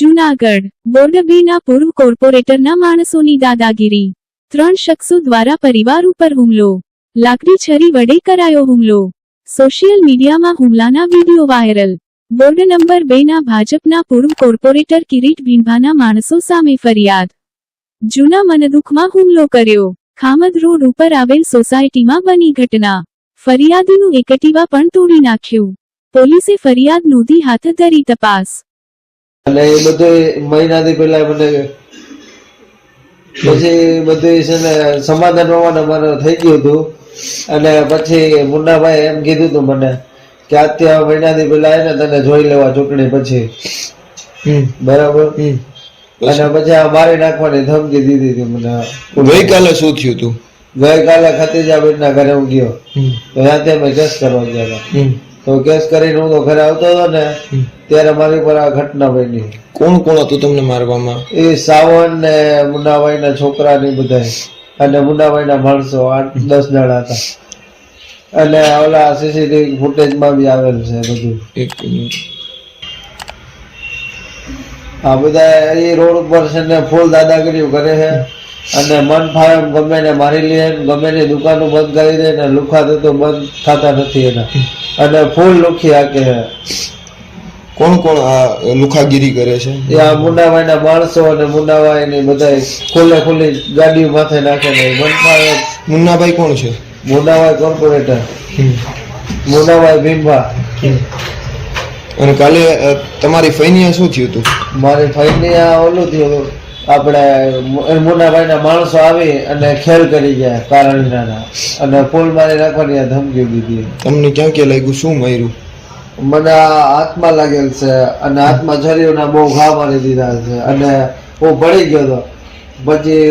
જૂનાગઢ બોરડબીના પૂર્વ કોર્પોરેટરના માણસોની દાદાગીરી. ત્રણ શખ્સો દ્વારા પરિવાર ઉપર હુમલો. લાકડી છરી વડે કરાયો હુમલો. સોશિયલ મીડિયામાં હુમલાના વીડિયો વાયરલ. બોર્ડ નંબર બેના ભાજપના પૂર્વ કોર્પોરેટર કિરીટ ભીંભાના માણસો સામે ફરિયાદ. જૂના મનદુખમાં હુમલો કર્યો. ખામદ રોડ ઉપર આવેલ સોસાયટીમાં બની ઘટના. ફરિયાદીનું એકટીવા પણ તોડી નાખ્યું. પોલીસે ફરિયાદ નોંધી હાથ ધરી તપાસ. અને એ બધું મહિનાથી પેલા મને પછી બધું છે ને સમાધાન હોવાનું મારે થઈ ગયું હતું. અને પછી મુન્નાભાઈ એમ કીધું હતું મને કે અત્યારે આ મહિનાથી પેલા એને તને જોઈ લેવા ચૂંટણી પછી. હમ. બરાબર? અને પછી આ મારી નાખવાની ધમકી દીધી હતી મને. ગઈકાલે શું થયું તું ગઈકાલે ખતીજાબેનના ઘરે હું ગયો. તો ત્યાંથી અમે કેસ કરવા ગયા હતા. તો કેસ કરીને હું તો ઘરે આવતો હતો ને. ત્યારે મારી પર આ ઘટના બની. કોણ કોણ હતું તમને મારવામાં? એ સાવન ને મુન્નાભાઈ ના છોકરા ને બધા અને મુન્નાભાઈ ના માણસો આઠ દસ જણા હતા. અને ઓલા સીસીટીવી ફૂટેજમાં બી આવેલ છે બધું. એક મિનિટ. આ બધા એ રોડ ઉપર છે ને ફૂલ દાદાગીરી કરે છે. અને મન ફાવે એમ ગમે ને મારી લે ગમે ની દુકાનો બંધ કરી દે ને લુખા તો બંધ થતા નથી એના. અને ફૂલ લુખી આકે છે. કોણ કોણ આ લુખાગીરી કરે છે? એ આ મુન્નાભાઈના માણસો અને મુન્નાભાઈ બધા ખુલ્લે ખુલ્લી ગાડીઓ માથે નાખે ને મન મુન્નાભાઈ કોણ છે? મુન્નાભાઈ કોર્પોરેટર. મુન્નાભાઈ ભીમભા. અને કાલે તમારી ફૈનિયા શું થયું હતું? મારી ફૈનિયા ઓલું થયું. આપણે મુ- માણસો આવી અને ખેલ કરી ગયા કારણીના અને પુલ મારી નાખવાની ધમકી દીધી. તમને ક્યાં ક્યાં લાગ્યું? શું માર્યું? મને હાથમાં લાગેલ છે અને હાથમાં છરીઓના બહુ ઘા મારી દીધા છે અને હું પડી ગયો હતો. પછી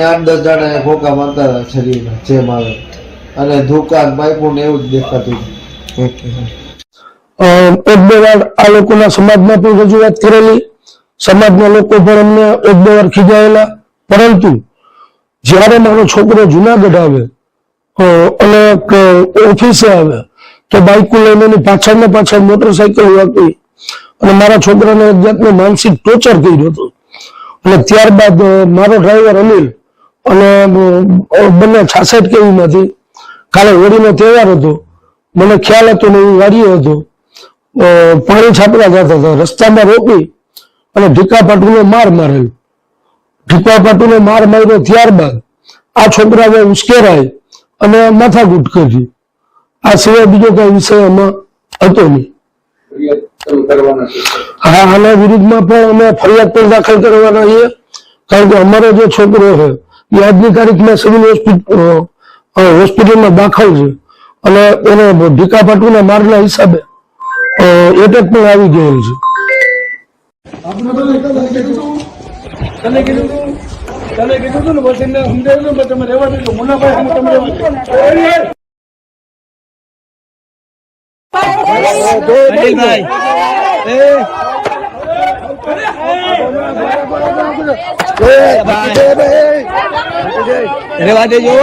આઠ દસ જણા ફોકા મારતા હતા છરીઓના જેમ આવે અને ધુકાન પાઇપું એવું જ દેખાતું એક બે વાર આ લોકોના સમાજમાં પણ રજૂઆત કરેલી. સમાજના લોકો પણ અમને એક બે વાર ખીજાયેલા. પરંતુ જ્યારે મારો છોકરો જુનાગઢ આવે અને ઓફિસે આવે તો બાઇકો લઈને એની પાછળ ને પાછળ મોટરસાયકલ હતી. અને મારા છોકરાને એક માનસિક ટોર્ચર કર્યો હતું. અને ત્યારબાદ મારો ડ્રાઈવર અનિલ અને બંને છાસઠ કેવીમાંથી કાલે હોળીનો તહેવાર હતો. મને ખ્યાલ હતો ને હું વાડીએ હતો. પાણી છાપડા જતા હતા, રસ્તામાં રોકી અને ઢીકા પાટુનો માર મારેલ. ઢીકા પાટુને માર માર્યો ત્યારબાદ આ છોકરાને ઉશ્કેરાય અને માથાકૂટ કરી આ સિવાય બીજો કઈ વિષય આમાં હતો નહીં. હા આના વિરુદ્ધમાં પણ અમે ફરિયાદ પણ દાખલ કરવાના છીએ. કારણ કે અમારો જે છોકરો છે એ આજની તારીખમાં સિવિલ હોસ્પિટલ હોસ્પિટલમાં દાખલ છે. અને એને ઢીકા પાટુના મારના હિસાબે એટેક પણ આવી ગયેલ છે. તને કીધું તને કીધું ને પછી સમજાવ્યું ને તમે રહેવા દેજો મુન્નાભાઈ હું રહેવા રેવા દેજો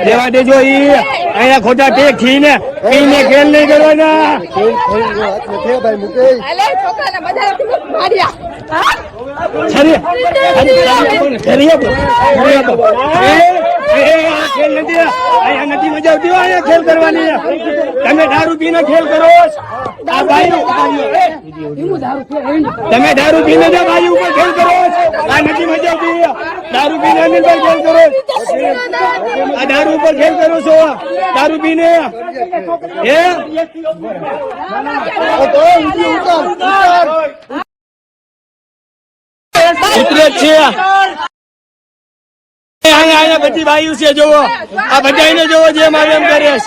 રેવા દેજો ઈ અહીંયા ખોટા ટેક ખીને પીને ખેલ નહીં કરવાના છરી છરી આપો છરી આપો એ એ આ ખેલ નથી અહીંયા ખેલ કરવાની તમે દારૂ પીને ખેલ કરો. તમે દારૂ પીને જ ભાઈ ઉપર ખેલ કરો. આ નથી મજા આવતી દારૂ પીને અનિલ ખેલ કરો. આ દારૂ ઉપર ખેલ કરો છો. દારૂ પીને હે? ઉતરે છે. અહીંયા બધી ભાઈઓ છે, જોવો. આ બધાને જોવો જેમ આવે એમ કરે છે.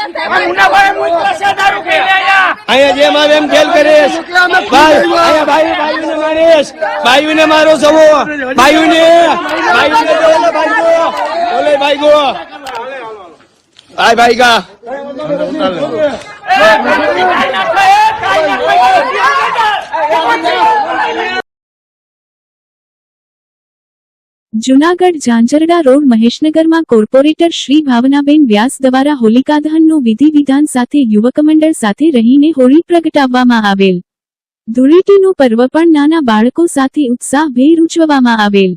અહીંયા જેમ આવે એમ ખેલ કરીશ. ભાઈ મારેશ ભાઈઓને મારો સવો ભાઈઓને ભાઈઓને ભાઈ ગો ઓલે ભાઈ ગો ભાઈ ભાઈ ગા જુનાગઢ ઝાંઝરડા રોડ મહેશનગરમાં કોર્પોરેટર શ્રી ભાવનાબેન વ્યાસ દ્વારા હોલિકાદહનનું વિધિ વિધાન સાથે યુવક મંડળ સાથે રહીને હોળી પ્રગટાવવામાં આવેલ. ધૂળેટીનું પર્વ પણ નાના બાળકો સાથે ઉત્સાહભેર ઉજવવામાં આવેલ.